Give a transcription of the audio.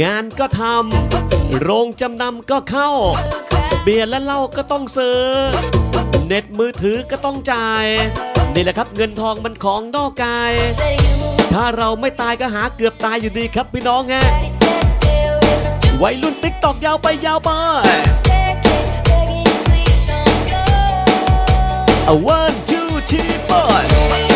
งานก็ทำ โรงจำนำก็เข้า เบียร์และเหล้าก็ต้องซื้อ เน็ตมือถือก็ต้องจ่าย นี่แหละครับเงินทองมันของนอกกาย ถ้าเราไม่ตายก็หาเกือบตายอยู่ดีครับพี่น้องฮะวัยรุ่นติ๊กตอกยาวไปยาวไป A one two three four